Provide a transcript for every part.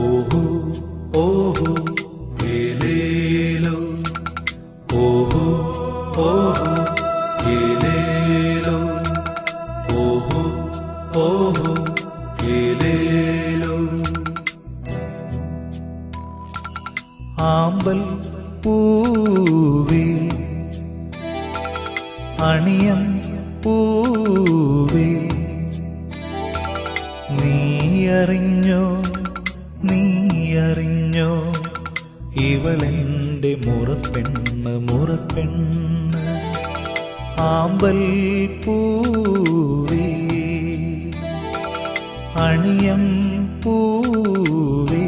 ഓഹോ ഓഹോ ഏലേലോ ഓഹോ ഓഹോ ഏലേലോ ഓഹോ ഓഹോ ഏലേലോ ആമ്പൽ പൂവേ അണിയം അറിഞ്ഞോ? നീ അറിഞ്ഞോ? ഇവളെന്റെ മുറപ്പെണ്ണ് മുറപ്പെണ്ണ്. ആമ്പൽ പൂവേ അണിയം പൂവേ.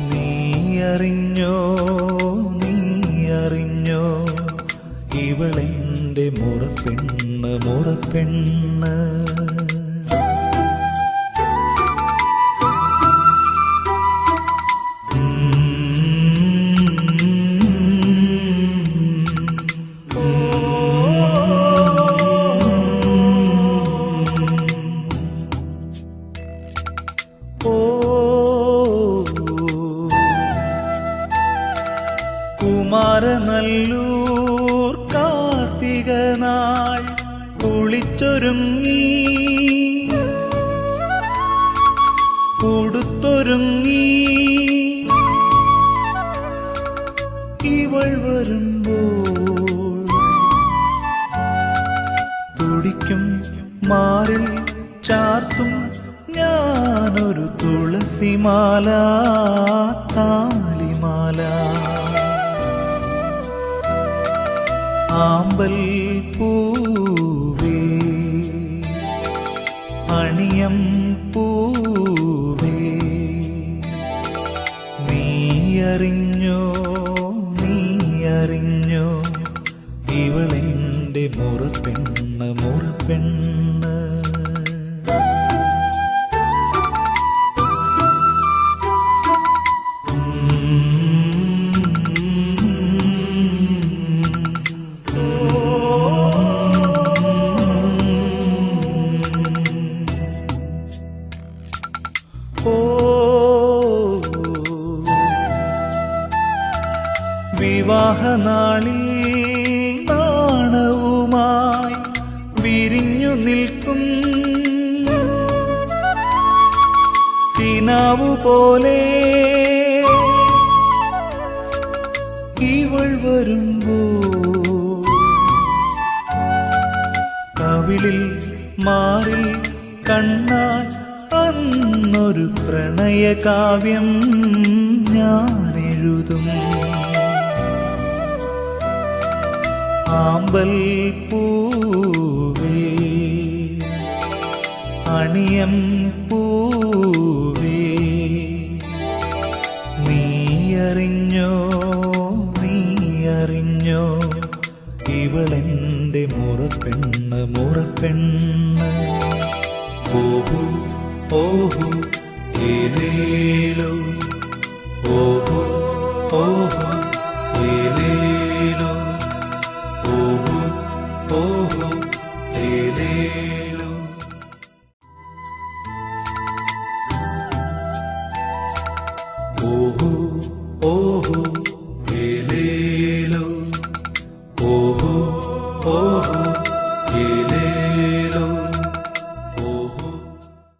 നീ അറിഞ്ഞോ? നീ അറിഞ്ഞോ? ഇവളെന്റെ മുറപ്പെണ്ണ് മുറപ്പെണ്ണ്. കുമാരനല്ലൂർ കാർത്തിക നാൾ കുളിച്ചൊരുങ്ങി. കൊടുത്തൊരുങ്ങി. ഇവൾ വരുമ്പോൾ തുടിക്കും മാറിൽ ചാർത്തും ഞാനൊരു തുളസിമാല താലിമാല ആമ്പൽ പൂവേ അണിയം പൂവേ. നീയറിഞ്ഞോ നീയറിഞ്ഞോ ഇവളെന്റെ മുറപ്പെണ്ണ് മുറപ്പെണ്ണ്. വിവാഹനാളിൽ നാണവുമായി വിരിഞ്ഞു നിൽക്കും. കിനാവു പോലെ ഇവൾ വരുമ്പോ കവിളിൽ മാറി കണ്ണാൽ അന്നൊരു പ്രണയകാവ്യം ഞാൻ എഴുതും ആമ്പൽ പൂവേ. അണിയം പൂവേ. നീ അറിഞ്ഞോ നീ അറിഞ്ഞോ ഇവളെന്റെ മുറപ്പെണ്ണ് മുറപ്പെണ്ണ്. ഓഹു ഓഹു ഏതേലോ. ഓഹോ ഓഹോ. ഓഹോ ഓഹോ ഏലേലോ ഓഹോ ഓഹോ ഏലേലോ